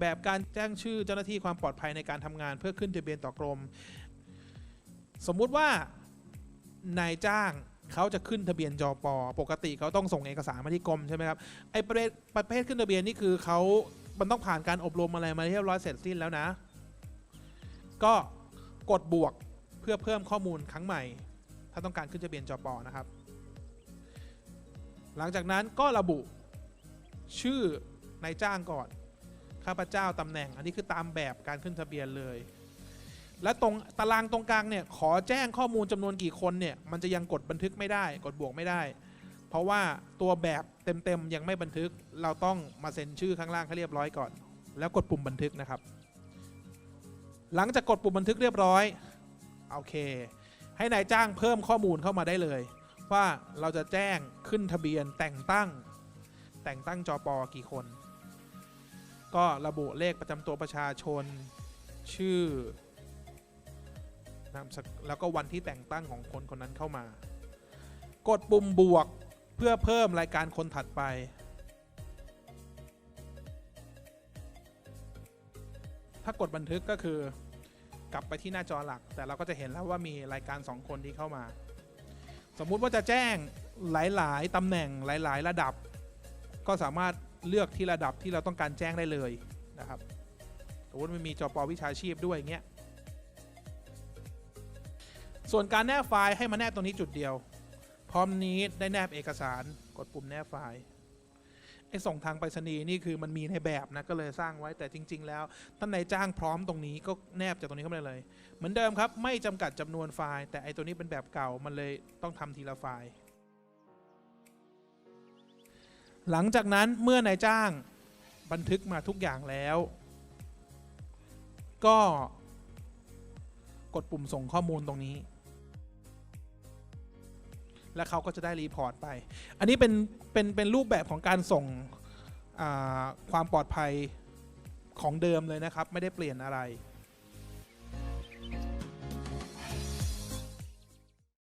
แบบการแจ้งชื่อเจ้าหน้าที่ความปลอดภัยในการทำงานเพื่อขึ้นทะเบียนต่อกรม สมมุติว่านายจ้างเขาจะขึ้นทะเบียนจอปอปกติเขาต้องส่งเอกสารมาที่กรมใช่ไหมครับไอ้ประเภทประเภทขึ้นทะเบียนนี่คือเขามันต้องผ่านการอบรมอะไรมาเรียบร้อยเสร็จสิ้นแล้วนะ ก็กดบวกเพื่อเพิ่มข้อมูลครั้งใหม่ ถ้าต้องการขึ้นทะเบียนจอปอนะครับ หลังจากนั้นก็ระบุชื่อนายจ้างก่อน ข้าพเจ้าตำแหน่ง อันนี้คือตามแบบการขึ้นทะเบียนเลย และตรงตารางตรงกลางเนี่ยขอแจ้งข้อมูลจำนวนกี่คนเนี่ยมันจะยังกดบันทึกไม่ได้ กดบวกไม่ได้ เพราะว่าตัวแบบเต็มๆยังไม่บันทึกเราต้องมาเซ็นชื่อข้างล่างให้เรียบร้อยก่อน แล้วกดปุ่มบันทึกนะครับ หลังจากกดปุ่มบันทึกเรียบร้อยโอเค ให้นายจ้างเพิ่มข้อมูลเข้ามาได้เลย ว่าเราจะแจ้งขึ้นทะเบียนแต่งตั้ง แต่งตั้งจอปอกี่คน ก็ระบุเลขประจำตัวประชาชน ชื่อนามสกุลแล้วก็วันที่แต่งตั้งของคนคนนั้นเข้ามา กดปุ่มบวกเพื่อเพิ่มรายการคนถัดไป ถ้ากดบันทึกก็คือกลับไปที่หน้าจอหลัก แต่เราก็จะเห็นแล้วว่ามีรายการ 2 คนที่เข้ามา สมมุติว่าจะแจ้งหลาย ๆตำแหน่งหลาย ๆ ระดับ ก็สามารถ เลือกที่ระดับที่เราต้องการแจ้งได้เลยนะครับสมมติมันมีจอปอวิชาชีพด้วยอย่างเงี้ยส่วนการแนบไฟล์ให้มาแนบตรงนี้จุดเดียว พร้อมนี้ได้แนบเอกสารกดปุ่มแนบไฟล์ไอ้ส่งทางไปรษณีย์นี่คือมันมีในแบบนะก็เลยสร้างไว้แต่จริง ๆ แล้วท่านนายจ้างพร้อมตรงนี้ก็แนบจากตรงนี้เข้ามาเลย เหมือนเดิมครับ ไม่จำกัดจำนวนไฟล์ แต่ไอ้ตัวนี้เป็นแบบเก่ามันเลยต้องทำทีละไฟล์ หลังจากนั้นเมื่อนายจ้างบันทึกมาทุกอย่างแล้ว ก็กดปุ่มส่งข้อมูลตรงนี้ แล้วเขาก็จะได้รีพอร์ตไป อันนี้เป็นเป็นเป็นรูปแบบของการส่งความปลอดภัยของเดิมเลยนะครับ ไม่ได้เปลี่ยนอะไร